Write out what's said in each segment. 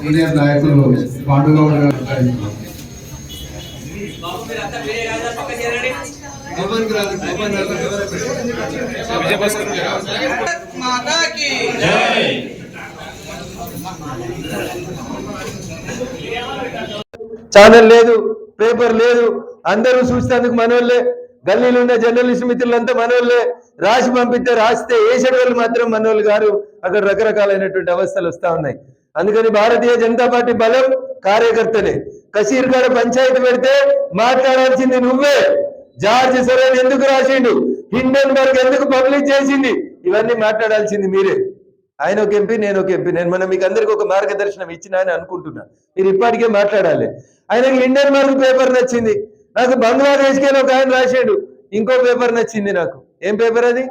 Senior నాయకులు పాండుగౌడ్ మాతాకి. జై ఛానల్ లేదు పేపర్ లేదు అందరూ చూసేందుకు మనోళ్ళే. గల్లీలున్న జర్నలిస్ట్ మిత్రులంతా మనోళ్ళే. రాసి పంపిస్తే రాస్తే వేసే మాత్రం మనోళ్ళు గారు అక్కడ రకరకాలైనటువంటి అవస్థలు వస్తా ఉన్నాయి. అందుకని భారతీయ జనతా పార్టీ బలం కార్యకర్తలే. కసీర్ కాడ పంచాయతీ పెడితే మాట్లాడాల్సింది నువ్వే. జార్జ్ సరైన ఎందుకు రాసిండు? హిండెన్బర్గ్ ఎందుకు పబ్లిష్ చేసింది? ఇవన్నీ మాట్లాడాల్సింది మీరే. ఆయన ఒక ఎంపీ నేను ఒక ఎంపీ. నేను మనం మీకు అందరికి ఒక మార్గదర్శనం ఇచ్చిన అని అనుకుంటున్నా. మీరు ఇప్పటికే మాట్లాడాలి. ఆయనకి ఇండియన్ బర్గ్ పేపర్ నచ్చింది. నాకు బంగ్లాదేశ్కి ఒక ఆయన రాసాడు. ఇంకో పేపర్ నచ్చింది నాకు. ఏం పేపర్ అది?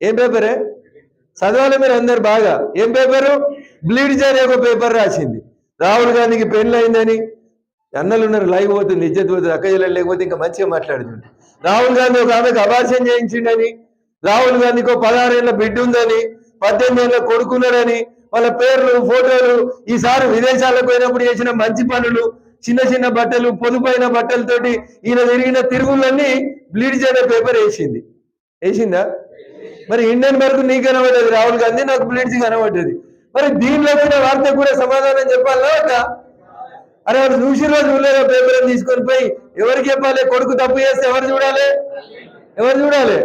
ఏం పేపరే? చదవాలి మీరు అందరు బాగా. ఏం పేపరు? బ్లీడ్ అనే ఒక పేపర్ రాసింది. రాహుల్ గాంధీకి పెళ్ళి అయిందని. అన్నలు ఉన్నారు లైవ్ పోతుంది ఇజ్జత్ పోతుంది అక్క లేకపోతే ఇంకా మంచిగా మాట్లాడుతుంది. రాహుల్ గాంధీ ఒక ఆమెకు అబార్షన్ చేయించిండని రాహుల్ గాంధీకి ఒక పదహారేళ్ళ బిడ్డ ఉందని పద్దెనిమిది ఏళ్ళ కొడుకున్నాడని వాళ్ళ పేర్లు ఫోటోలు ఈసారి విదేశాలకు పోయినప్పుడు చేసిన మంచి పనులు చిన్న చిన్న బట్టలు పొదుపైన బట్టలతోటి ఈయన తిరిగిన తిరుగులన్నీ బ్లీడ్ చేయడం పేపర్ వేసింది. వేసిందా? మరి ఇండియన్ వరకు నీకు కనబడ్డది రాహుల్ గాంధీ నాకు బ్లీడ్స్ కనబడ్డది మరి దీనిలో వచ్చిన వార్త కూడా సమాధానం చెప్పాలా వద్దా అరే వాడు చూసి చూడలేదా పేపర్ తీసుకొని పోయి? ఎవరికి చెప్పాలి? కొడుకు తప్పు చేస్తే ఎవరు చూడాలి? ఎవరు చూడాలి?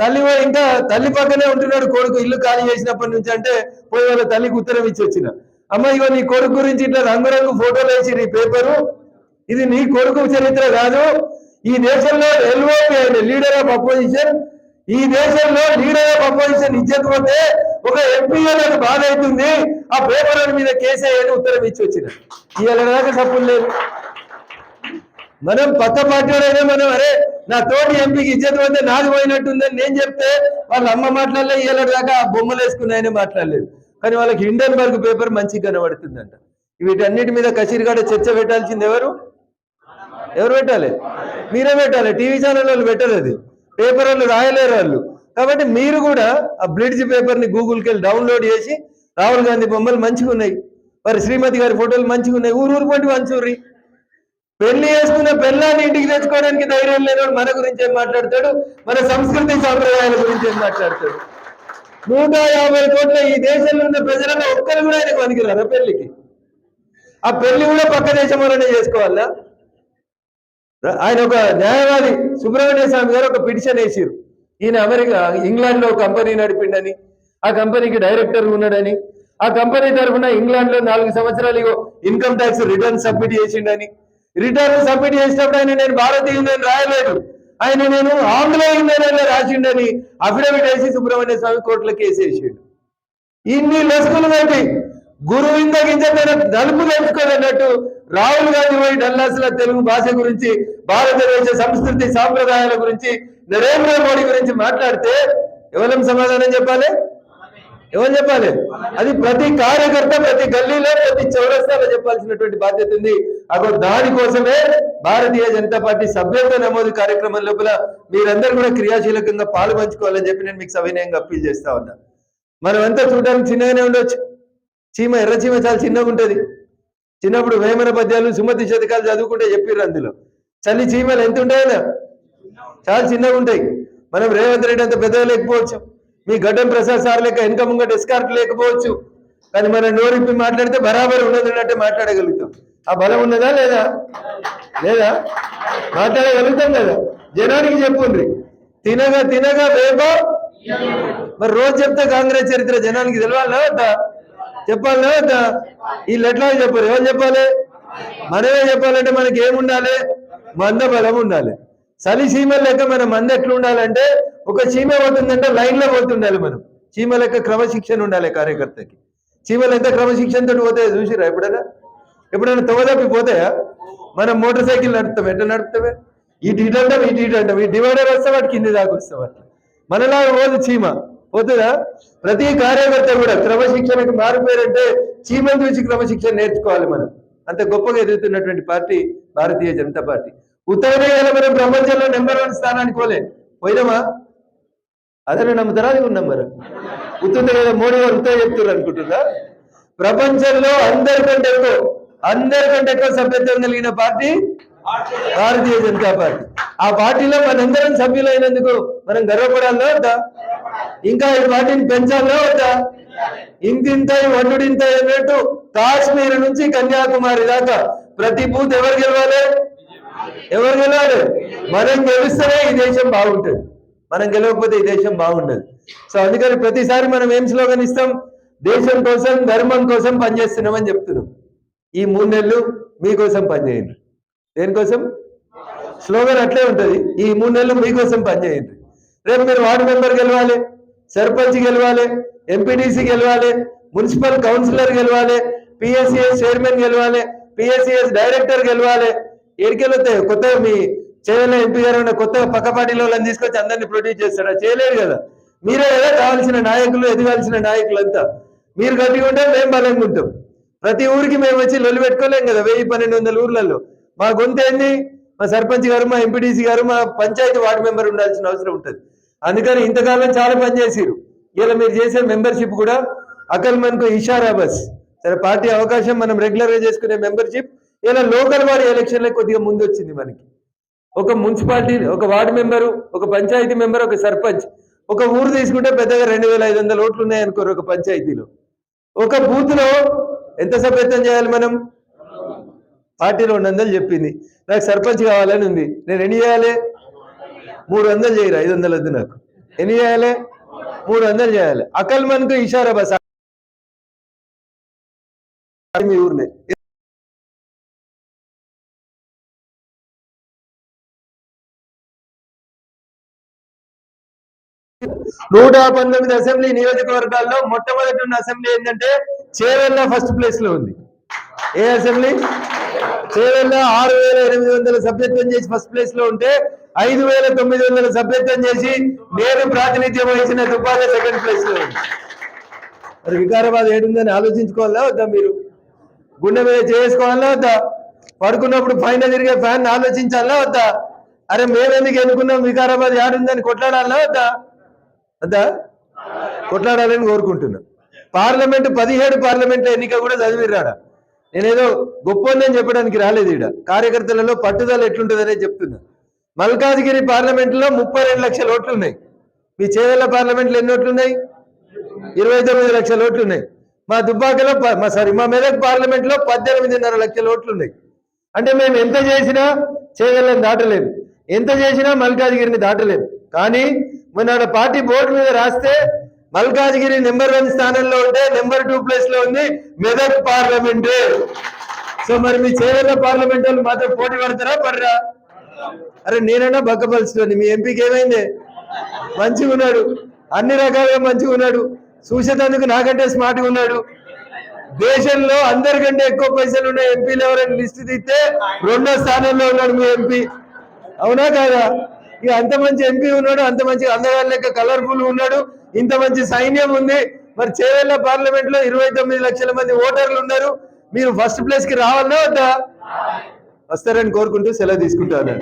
తల్లి ఇంకా తల్లి పక్కనే ఉంటున్నాడు కొడుకు. ఇల్లు ఖాళీ చేసినప్పటి నుంచి అంటే పోయి వాళ్ళ తల్లికి ఉత్తరం ఇచ్చి వచ్చిన. అమ్మ ఇగో నీ కొడుకు గురించి ఇట్లా రంగురంగు ఫోటోలు వేసి నీ పేపరు ఇది నీ కొడుకు చరిత్ర కాదు. ఈ దేశంలో ఎల్ఓపి ఆయన లీడర్ ఆఫ్ అపోజిషన్ ఈ దేశంలో లీడర్ ఆఫ్ అపోజిషన్ ఇచ్చకపోతే ఒక ఎంపీ నాకు బాధ అవుతుంది. ఆ పేపర్ మీద కేసేయని ఉత్తరం ఇచ్చి వచ్చిన ఇవాళ దాకా తప్పులు లేదు మనం పక్క పార్టీ మనం అరే నా తోటి ఎంపీకి ఇజ్జత్ పోతే నాది పోయినట్టుందని నేను చెప్తే వాళ్ళ అమ్మ మాట్లాడలే ఇవాళ దాకా ఆ బొమ్మలు వేసుకున్నాయని మాట్లాడలేదు. కానీ వాళ్ళకి హిండెన్బర్గ్ పేపర్ మంచిగా కనబడుతుందంట. వీటన్నిటి మీద కసిరిగాడ చర్చ పెట్టాల్సింది ఎవరు? ఎవరు పెట్టాలి? మీరే పెట్టాలి. టీవీ ఛానల్ వాళ్ళు పెట్టరు పేపర్లు రాయలేరు వాళ్ళు. కాబట్టి మీరు కూడా ఆ బ్లిడ్జ్ పేపర్ని గూగుల్కి వెళ్ళి డౌన్లోడ్ చేసి రాహుల్ గాంధీ బొమ్మలు మంచిగా ఉన్నాయి. మరి శ్రీమతి గారి ఫోటోలు మంచిగా ఉన్నాయి. ఊరు ఊరు పంటి మంచూరి. పెళ్ళి చేసుకున్న పెళ్ళాన్ని ఇంటికి తెచ్చుకోవడానికి ధైర్యం లేనివాడు మన గురించి ఏం మాట్లాడతాడు? మన సంస్కృతి సాంప్రదాయాల గురించి ఏం మాట్లాడతాడు? నూట యాభై కోట్ల ఈ దేశంలో ఉన్న ప్రజలలో ఒక్కరు కూడా ఆయనకు పనికిరారా పెళ్ళికి. ఆ పెళ్ళి కూడా పక్క దేశం వల్లనే చేసుకోవాలా? ఆయన ఒక న్యాయవాది సుబ్రహ్మణ్య స్వామి గారు ఒక పిటిషన్ వేసారు. ఈయన అమెరికా ఇంగ్లాండ్లో ఒక కంపెనీ నడిపిండని ఆ కంపెనీకి డైరెక్టర్ ఉన్నాడని ఆ కంపెనీ తరఫున ఇంగ్లాండ్లో నాలుగు సంవత్సరాలు ఇగో ఇన్కమ్ ట్యాక్స్ రిటర్న్ సబ్మిట్ చేసిండని. రిటర్న్ సబ్మిట్ చేసినప్పుడు ఆయన నేను భారతీయుందని రాయలేదు. ఆయన నేను ఆంగ్ల ఇండియన్ రాసిండని అఫిడవిట్ వేసి సుబ్రహ్మణ్య స్వామి కోర్టులో కేసు వేసిండు. ఇన్ని లెస్కులు పెట్టి గురువు ఇందగించమైన నలుపు తెలుసుకోదన్నట్టు రాహుల్ గాంధీ పోయి డల్లాస్ల తెలుగు భాష గురించి భారతదేశ సంస్కృతి సాంప్రదాయాల గురించి నరేంద్ర మోడీ గురించి మాట్లాడితే ఎవరం సమాధానం చెప్పాలి? ఎవరు చెప్పాలి? అది ప్రతి కార్యకర్త ప్రతి గల్లీలో ప్రతి చౌరస్తాలో చెప్పాల్సినటువంటి బాధ్యత ఉంది. అగో దానికోసమే భారతీయ జనతా పార్టీ సభ్యత్వ నమోదు కార్యక్రమం లోపల మీరందరూ కూడా క్రియాశీలకంగా పాలు పంచుకోవాలని చెప్పి నేను మీకు సవినయంగా అప్పీల్ చేస్తా ఉన్నా. మనం అంతా చూడడానికి చిన్నగానే ఉండొచ్చు. చీమ ఎర్ర చీమ చాలా చిన్నగా ఉంటుంది. చిన్నప్పుడు వేమన పద్యాలు సుమతి శతకాలు చదువుకుంటే చెప్పిర్రు అందులో. చలి చీమలు ఎంత ఉంటాయో చాలా చిన్నగా ఉంటాయి. మనం రేవంత్ రెడ్డి అంత పెద్దగా లేకపోవచ్చు. మీ గడ్డం ప్రసాద్ సార్ లెక్క వెనక ముంగట ఎస్కార్ట్ లేకపోవచ్చు. కానీ మనం నోరిప్పి మాట్లాడితే బరాబర్ ఉన్నదంటే మాట్లాడగలుగుతాం. ఆ బలం ఉన్నదా లేదా? లేదా? మాట్లాడగలుగుతాం కదా. జనానికి చెప్పుండ్రి. తినగా తినగా వేప. మరి రోజు చెప్తే కాంగ్రెస్ చరిత్ర జనానికి తెలవాలా? వద్దా? చెప్పాలి లేదా వీళ్ళు ఎట్లా చెప్పారు ఎవరు చెప్పాలి? మనమే చెప్పాలంటే మనకి ఏముండాలి? మంద బలం ఉండాలి. చలి చీమ లెక్క మన మంద ఎట్లా ఉండాలంటే ఒక చీమ పోతుందంటే లైన్లో పోతుండాలి మనం. చీమ లెక్క క్రమశిక్షణ ఉండాలి కార్యకర్తకి. చీమలు ఎంత క్రమశిక్షణతో పోతాయి చూసిరా ఎప్పుడైనా? ఎప్పుడైనా తోదపి పోతాయా? మనం మోటార్ సైకిల్ నడుపుతాం. ఎట్లా నడుపుతామే ఇటు ఇటు అంటాం ఇటు ఇటు అంటాం ఈ డివైడర్ వస్తే వాటి కింది దాకా వస్తాం అట్లా మనలాగా పోదు చీమ పోతుందా? ప్రతి కార్యకర్త కూడా క్రమశిక్షణకి మారిపోయారంటే చీమని చూసి క్రమశిక్షణ నేర్చుకోవాలి మనం. అంత గొప్పగా ఎదుగుతున్నటువంటి పార్టీ భారతీయ జనతా పార్టీ. ఉత్తరనే మనం ప్రపంచంలో నెంబర్ వన్ స్థానానికి పోలే. పోయినామా? అదే నమ్ముతారా? అది ఉన్నాం మరి గుర్తుంది కదా మోడీ గారు ఉత్తర చెప్తున్నారు అనుకుంటున్నా. ప్రపంచంలో అందరికంటే ఎక్కువ అందరికంటే ఎక్కువ సభ్యత్వం కలిగిన పార్టీ భారతీయ జనతా పార్టీ. ఆ పార్టీలో మనందరం సభ్యులైనందుకు మనం గర్వపడాలా వద్దా? ఇంకా ఈ పార్టీని పెంచాలా వద్దా? ఇంతింత వడ్డుడింత అన్నట్టు కాశ్మీర్ నుంచి కన్యాకుమారి దాకా. ప్రతి బూత్ ఎవరు గెలవాలి? ఎవరు గెలవాలి? మనం గెలిస్తేనే ఈ దేశం బాగుంటుంది. మనం గెలవకపోతే ఈ దేశం బాగుండదు. సో అందుకని ప్రతిసారి మనం ఏం స్లోగన్ ఇస్తాం? దేశం కోసం ధర్మం కోసం పనిచేస్తున్నామని చెప్తున్నాం. ఈ మూడు నెలలు మీకోసం పనిచేయండి. దేనికోసం? స్లోగన్ అట్లే ఉంటుంది. ఈ మూడు నెలలు మీకోసం పనిచేయండి రేపు మీరు వార్డు మెంబర్ గెలవాలి సర్పంచ్ గెలవాలి ఎంపీటీసీ గెలవాలి మున్సిపల్ కౌన్సిలర్ గెలవాలి పిఎస్సిఎస్ చైర్మన్ గెలవాలి పిఎస్సిఎస్ డైరెక్టర్ గెలవాలి. ఎడికెళ్ళొస్తాయి కొత్తగా మీ చేయలే ఎంపీ గారు ఉన్న కొత్తగా పక్క పార్టీలో వాళ్ళని తీసుకొచ్చి అందరినీ ప్రొడ్యూస్ చేస్తారా చేయలేరు కదా. మీరే కదా కావాల్సిన నాయకులు ఎదగాల్సిన నాయకులంతా. మీరు గట్టిగా ఉంటే మేము బలంగా ఉంటాం. ప్రతి ఊరికి మేము వచ్చి లొల్లి పెట్టుకోలేం కదా వెయ్యి పన్నెండు వందల ఊర్లలో. మా గొంతు ఏంది? మా సర్పంచ్ గారు మా ఎంపీటీసీ గారు మా పంచాయతీ వార్డు మెంబర్ ఉండాల్సిన అవసరం ఉంటుంది. అందుకని ఇంతకాలం చాలా పనిచేసారు ఇలా మీరు చేసే మెంబర్షిప్ కూడా అకల్ మనకు ఇషారా బస్. సరే పార్టీ అవకాశం మనం రెగ్యులర్గా చేసుకునే మెంబర్షిప్. ఇలా లోకల్ వారి ఎలక్షన్లో కొద్దిగా ముందు వచ్చింది మనకి. ఒక మున్సిపాలిటీ ఒక వార్డు మెంబరు ఒక పంచాయతీ మెంబర్ ఒక సర్పంచ్ ఒక ఊరు తీసుకుంటే పెద్దగా రెండు వేల ఐదు వందల ఓట్లు ఉన్నాయనుకోరు ఒక పంచాయతీలో. ఒక బూత్లో ఎంత సభ్యత్వం చేయాలి మనం? పార్టీలో రెండు వందలు చెప్పింది. నాకు సర్పంచ్ కావాలని ఉంది. నేను ఎన్ని చేయాలి? మూడు వందలు చేయరు? ఐదు వందలు వద్దు నాకు. ఎన్ని చేయాలి? మూడు వందలు చేయాలి. అకల్ మన్కు ఇషారా బస్ మీ ఊర్లే. నూట పంతొమ్మిది అసెంబ్లీ నియోజకవర్గాల్లో మొట్టమొదటి ఉన్న అసెంబ్లీ ఏంటంటే చేవెళ్ళ ఫస్ట్ ప్లేస్లో ఉంది. ఏ అసెంబ్లీ? చేవెళ్ళ ఆరు వేల ఎనిమిది వందల సభ్యత్వం చేసి ఫస్ట్ ప్లేస్లో ఉంటే ఐదు వేల తొమ్మిది వందల సభ్యత్వం చేసి నేను ప్రాతినిధ్యం వహించిన దుబ్బాక సెకండ్ ప్లేస్లో ఉంది. మరి వికారాబాద్ ఏడుందని ఆలోచించుకోవాలా వద్దా మీరు? గుండె మీద చేసుకోవాలా వద్దా? పడుకున్నప్పుడు పైన తిరిగే ఫ్యాన్ ఆలోచించాలా వద్దా? అరే మేమెందుకు ఎన్నుకున్నాం? వికారాబాద్ ఏడుందని కొట్లాడాలా వద్దా? వద్దా? కొట్లాడాలని కోరుకుంటున్నా. పార్లమెంట్ పదిహేడు పార్లమెంట్ ఎన్నిక కూడా చదివిరాడా నేనేదో గొప్పని చెప్పడానికి రాలేదు ఈడ. కార్యకర్తలలో పట్టుదల ఎట్లుంటుందనే చెప్తున్నా. మల్కాజ్గిరి పార్లమెంట్లో ముప్పై రెండు లక్షల ఓట్లు ఉన్నాయి మీ చేవెళ్ళ పార్లమెంట్లో ఎన్ని ఓట్లున్నాయి? ఇరవై తొమ్మిది లక్షల ఓట్లు ఉన్నాయి మా దుబ్బాకలో ప- మా సారీ మా మెదక్ పార్లమెంట్లో పద్దెనిమిదిన్నర లక్షల ఓట్లు ఉన్నాయి అంటే మేము ఎంత చేసినా చేయగలని దాటలేము. ఎంత చేసినా మల్కాజ్గిరిని దాటలేము. కానీ మొన్న పార్టీ బోర్డు మీద రాస్తే మల్కాజ్గిరి నెంబర్ వన్ స్థానంలో ఉంటే నెంబర్ టూ ప్లేస్లో ఉంది మెదక్ పార్లమెంట్. సో మరి మీ చేవెళ్ళ పార్లమెంట్ వాళ్ళు మాత్రం పోటీ పడతారా పడరా? అరే నేనైనా బక్కపలుచుకోండి మీ ఎంపీకి ఏమైంది? మంచిగా ఉన్నాడు. అన్ని రకాలుగా మంచిగా ఉన్నాడు. చూసేటందుకు నాకంటే స్మార్ట్గా ఉన్నాడు. దేశంలో అందరికంటే ఎక్కువ పైసలు ఉన్న ఎంపీలు ఎవరైనా లిస్ట్ తీస్తే రెండో స్థానంలో ఉన్నాడు మీ ఎంపీ. అవునా కాదా? ఇక అంత మంచి ఎంపీ ఉన్నాడు అంత మంచి అందగాళ్ళ లెక్క కలర్ఫుల్ ఉన్నాడు. ఇంత మంచి సైన్యం ఉంది. మరి చేవెళ్ళ పార్లమెంట్లో ఇరవై తొమ్మిది లక్షల మంది ఓటర్లు ఉన్నారు. మీరు ఫస్ట్ ప్లేస్కి రావాలన్నా వద్దా? వస్తారని కోరుకుంటూ సెలవు తీసుకుంటాను.